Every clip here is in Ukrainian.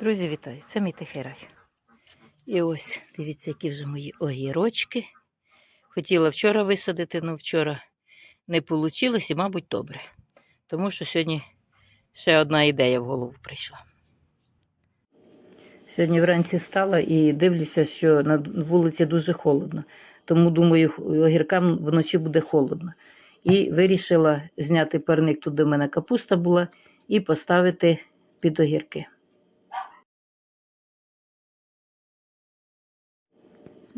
Друзі, вітаю! Це мій тихий рай. І ось, дивіться, які вже мої огірочки. Хотіла вчора висадити, але вчора не вийшло і, мабуть, добре. Тому що сьогодні ще одна ідея в голову прийшла. Сьогодні вранці встала і дивлюся, що на вулиці дуже холодно. Тому думаю, огіркам вночі буде холодно. І вирішила зняти парник, тут де в мене капуста була, і поставити під огірки.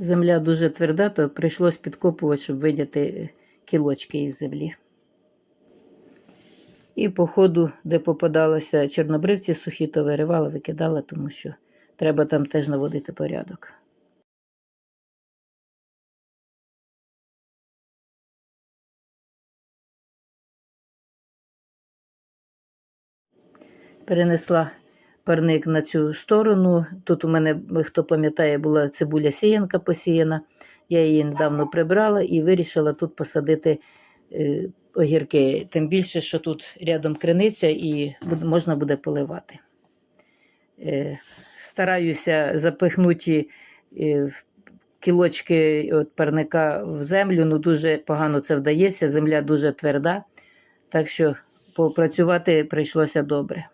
Земля дуже тверда, то прийшлось підкопувати, щоб видяти кілочки із землі. І по ходу, де попадалися чорнобривці сухі, то виривала, викидала, тому що треба там теж наводити порядок. Перенесла парник на цю сторону. Тут у мене, хто пам'ятає, була цибуля сіянка посіяна. Я її недавно прибрала і вирішила тут посадити е, огірки. Тим більше, що тут рядом криниця і можна буде поливати. Е, стараюся запихнути е, кілочки от парника в землю. Ну дуже погано це вдається. Земля дуже тверда, так що попрацювати прийшлося добре.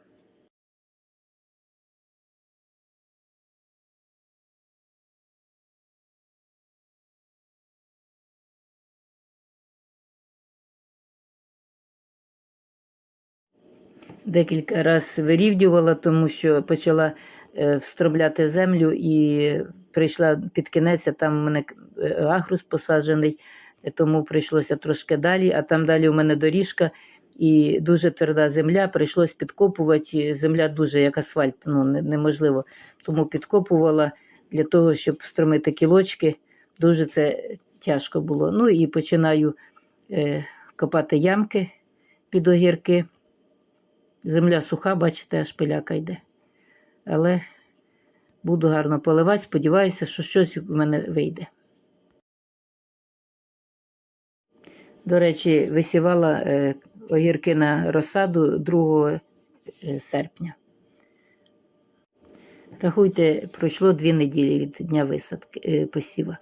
Декілька разів вирівнювала, тому що почала е, встромляти землю і прийшла під кінець, там у мене е, агрус посаджений, тому прийшлося трошки далі, а там далі у мене доріжка і дуже тверда земля, прийшлось підкопувати. Земля дуже як асфальт, ну неможливо. Тому підкопувала для того, щоб встромити кілочки. Дуже це тяжко було. Ну і починаю е, копати ямки під огірки. Земля суха, бачите, аж пиляка йде. Але буду гарно поливати, сподіваюся, що щось в мене вийде. До речі, висівала е, огірки на розсаду 2 е, серпня. Рахуйте, пройшло дві неділі від дня висадки е, посіва.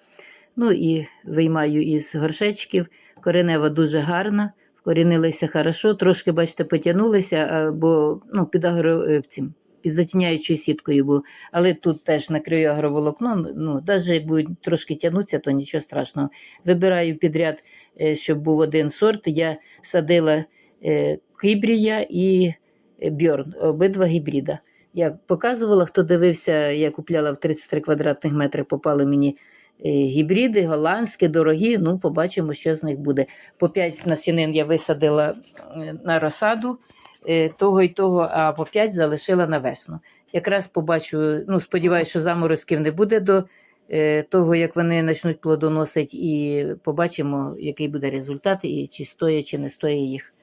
Ну і виймаю із горшечків. Коренева дуже гарна, вкорінилися хорошо, трошки, бачите, потягнулися, бо ну, під агро, е, цим, під затіняючою сіткою було. Але тут теж накрию агроволокном. Ну, навіть як будуть трошки тягнутися, то нічого страшного. Вибираю підряд, е, щоб був один сорт. Я садила е, кибрія і е, бьорн, обидва гібрида. Я показувала, хто дивився, я купляла в 33 квадратних метри, попали мені е, гібриди, голландські, дорогі. Ну, побачимо, що з них буде. По 5 насінин я висадила е, на розсаду е, того і того, а по 5 залишила на весну. Якраз побачу, ну, сподіваюся, що заморозків не буде до е, того, як вони почнуть плодоносити, і побачимо, який буде результат, і чи стоїть, чи не стоїть їх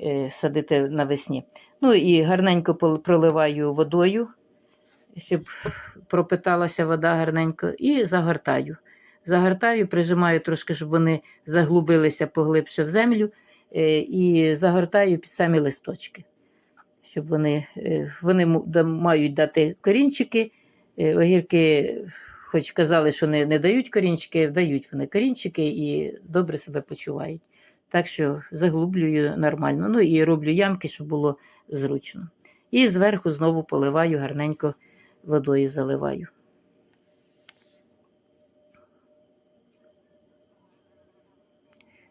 е, садити навесні. Ну і гарненько проливаю водою, щоб пропиталася вода гарненько, і загортаю. Загортаю, прижимаю трошки, щоб вони заглубилися поглибше в землю, е, і загортаю під самі листочки, щоб вони, е, вони мають дати корінчики. Е, Огірки, хоч казали, що не, не дають корінчики, дають вони корінчики і добре себе почувають. Так що заглублюю нормально. Ну і роблю ямки, щоб було зручно. І зверху знову поливаю гарненько водою заливаю.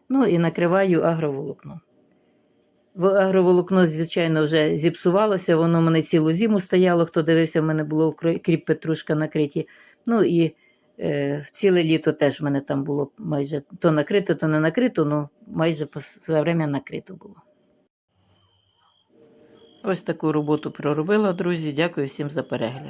Ну і накриваю агроволокном. В агроволокно, звичайно, вже зіпсувалося, воно в мене цілу зиму стояло. Хто дивився, в мене було кріп петрушка накриті. Ну і е, ціле літо теж в мене там було майже то накрито, то не накрито, ну майже все время накрито було. Ось таку роботу проробила, друзі. Дякую всім за перегляд.